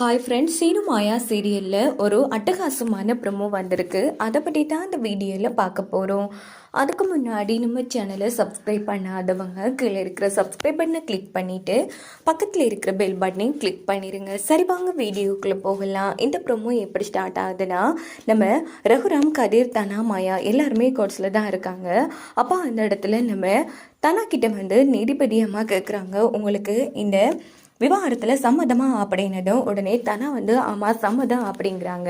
Hi friends Seenu மாயா சீரியலில் ஒரு அட்டகாசமான ப்ரமோ வந்திருக்கு. அதை பற்றி தான் அந்த வீடியோவில் பார்க்க போகிறோம் அதுக்கு முன்னாடி நம்ம சேனலை சப்ஸ்கிரைப் பண்ணாதவங்க கீழே இருக்கிற சப்ஸ்கிரைப் பட்டனை கிளிக் பண்ணிவிட்டு பக்கத்தில் இருக்கிற பெல் பட்டனையும் கிளிக் பண்ணிடுங்க சரி வாங்க வீடியோக்குள்ளே போகலாம். இந்த ப்ரொமோ எப்படி ஸ்டார்ட் ஆகுதுன்னா நம்ம ரகுராம் கதிர் தனா மாயா எல்லாருமே கோட்ஸில் தான் இருக்காங்க. அப்போ அந்த இடத்துல நம்ம தனா கிட்ட வந்து நீதிபதி அம்மா கேட்குறாங்க உங்களுக்கு இந்த விவாகரத்தில் சம்மதமா அப்படின்னதும் உடனே தனா வந்து ஆமாம் சம்மதம் அப்படிங்கிறாங்க.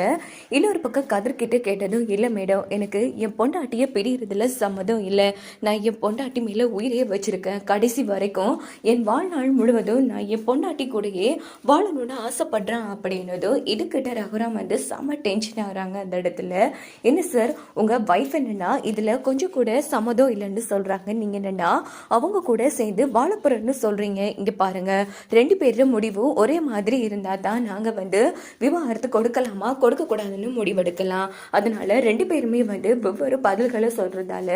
இன்னொரு பக்கம் கதிர்கிட்ட கேட்டதும் இல்லை மேடம் எனக்கு என் பொண்டாட்டியை பிரியறதுல சம்மதம் இல்லை. நான் என் பொண்டாட்டி மேலே உயிரே வச்சுருக்கேன். கடைசி வரைக்கும் என் வாழ்நாள் முழுவதும் நான் என் பொண்டாட்டி கூடயே வாழணும்னு ஆசைப்படுறேன் அப்படின்னதும் இதுக்கிட்ட ரகுராம் வந்து செம்ம டென்ஷன் ஆகிறாங்க அந்த இடத்துல. என்ன சார் உங்கள் வைஃப் என்னன்னா இதில் கொஞ்சம் கூட சம்மதம் இல்லைன்னு சொல்கிறாங்க நீங்கள் என்னென்னா அவங்க கூட சேர்ந்து வாழப்போறேன்னு சொல்கிறீங்க இங்கே பாருங்கள் ரெண்டு பேரும் முடிவு ஒரே மாதிரி இருந்தால் தான் நாங்கள் வந்து விவாகரத்து கொடுக்கலாமா? கொடுக்கக்கூடாதுன்னு முடிவெடுக்கலாம். அதனால ரெண்டு பேருமே வந்து வெவ்வேறு பதில்களை சொல்கிறதால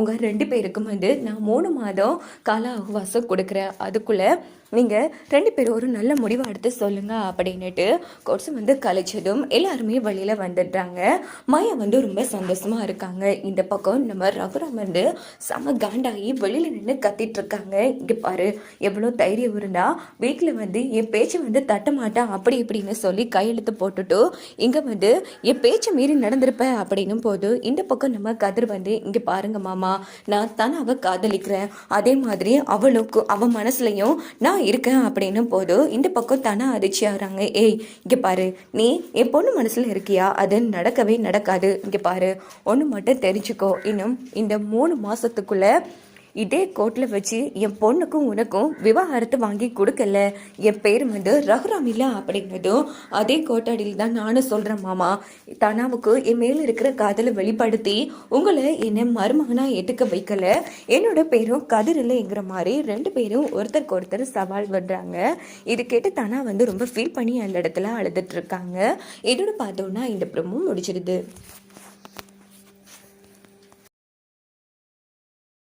உங்கள் ரெண்டு பேருக்கும் வந்து நான் மூணு மாதம் கால அவகாசம் கொடுக்குறேன். அதுக்குள்ளே நீங்கள் ரெண்டு பேரும் ஒரு நல்ல முடிவை எடுத்து சொல்லுங்கள் அப்படின்னுட்டு கோர்ஸ் வந்து கழிச்சதும் எல்லாருமே வெளியில் வந்துடுறாங்க. மாயா வந்து ரொம்ப சந்தோஷமாக இருக்காங்க. இந்த பக்கம் நம்ம ரகுரம் வந்து செம காண்டாகி வெளியில் நின்று கத்திட்டு இருக்காங்க. இங்கே பாரு எவ்வளோ தைரியம் இருந்தால் வீட்டில் வந்து என் பேச்சை வந்து தட்ட மாட்டேன் அப்படி இப்படின்னு சொல்லி கையெழுத்து போட்டுட்டு இங்கே வந்து என் பேச்சை மீறி நடந்திருப்ப அப்படின்னும் போது இந்த பக்கம் நம்ம கதிர் வந்து இங்கே பாருங்க மாமா நான் தானே அவ காதலிக்கிறேன். அதே மாதிரி அவளுக்கு அவன் மனசுலையும் நான் இருக்கேன் அப்படின்னும் போது இந்த பக்கம் தானே அதிர்ச்சி ஆகிறாங்க. ஏய் இங்கே பாரு நீ என் பொண்ணு மனசில் இருக்கியா? அது நடக்கவே நடக்காது. இங்கே பாரு ஒன்று மட்டும் தெரிஞ்சுக்கோ. இன்னும் இந்த மூணு மாதத்துக்குள்ளே இதே கோர்ட்டில் வச்சு என் பொண்ணுக்கும் உனக்கும் விவாகரத்து வாங்கி கொடுக்கல. என் பேர் வந்து ரகுராம் இல்லை அப்படிங்கிறதும் அதே கோட்டாடியில் தான் நானும் சொல்கிறேன் மாமா. தனாவுக்கு என் மேலே இருக்கிற காதலை வெளிப்படுத்தி உங்களை என்னை மருமகனாக ஏற்றுக்க வைக்கல. என்னோட பேரும் கதிர் இல்லைங்கிற மாதிரி ரெண்டு பேரும் ஒருத்தருக்கு ஒருத்தர் சவால் விடுறாங்க இது கேட்டு தனா வந்து ரொம்ப ஃபீல் பண்ணி அந்த இடத்துல அழுதுட்டு இருக்காங்க. இதோட பார்த்தோன்னா இந்த ப்ரமும் முடிச்சிடுது